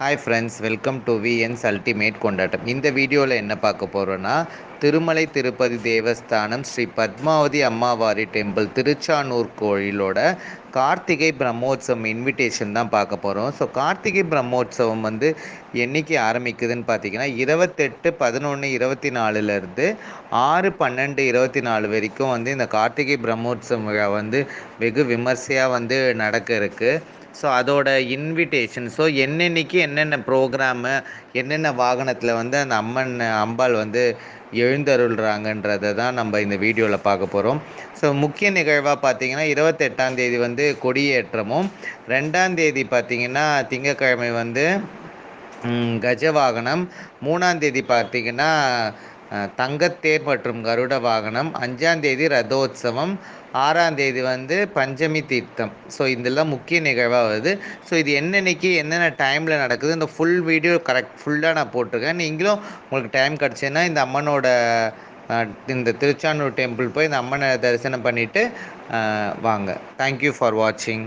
Hi friends welcome to VNS ultimate கொண்டாட்டம் இந்த வீடியோவில் என்ன பார்க்க போகிறோன்னா திருமலை திருப்பதி தேவஸ்தானம் ஸ்ரீ பத்மாவதி அம்மாவாரி டெம்பிள் திருச்சானூர் கோயிலோட கார்த்திகை பிரம்மோற்சவம் இன்விடேஷன் தான் பார்க்க போகிறோம் ஸோ கார்த்திகை பிரம்மோற்சவம் வந்து என்னைக்கு ஆரம்பிக்குதுன்னு பார்த்தீங்கன்னா இருபத்தெட்டு பதினொன்று இருபத்தி நாலுலேருந்து ஆறு பன்னெண்டு இருபத்தி நாலு வரைக்கும் வந்து இந்த கார்த்திகை பிரம்மோற்சவம் விழா வந்து வெகு விமர்சையாக வந்து நடக்க இருக்குது ஸோ அதோட இன்விடேஷன் ஸோ என்னென்னைக்கு என்னென்ன ப்ரோக்ராமு என்னென்ன வாகனத்தில் வந்து அந்த அம்மன் அம்பாள் வந்து எழுந்தருள்றாங்கன்றதை தான் நம்ம இந்த வீடியோவில் பார்க்க போகிறோம் ஸோ முக்கிய நிகழ்வாக பார்த்தீங்கன்னா இருபத்தெட்டாம் தேதி வந்து கொடியேற்றமும் ரெண்டாம் தேதி பார்த்தீங்கன்னா திங்கக்கிழமை வந்து கஜ வாகனம் மூணாம் தேதி பார்த்தீங்கன்னா தங்கத்தேர் மற்றும் கருட வாகனம். அஞ்சாம் தேதி ரதோத்சவம். ஆறாம் தேதி வந்து பஞ்சமி தீர்த்தம். ஸோ இதெல்லாம் முக்கிய நிகழ்வாக வருது. ஸோ இது என்னென்னைக்கு என்னென்ன டைமில் நடக்குது இந்த ஃபுல் வீடியோ கரெக்ட் ஃபுல்லாக நான் போட்டிருக்கேன். நீங்களும் உங்களுக்கு டைம் கிடச்சேன்னா இந்த அம்மனோட இந்த திருச்சானூர் டெம்பிள் போய் இந்த அம்மனை தரிசனம் பண்ணிவிட்டு வாங்க. தேங்க்யூ ஃபார் வாட்சிங்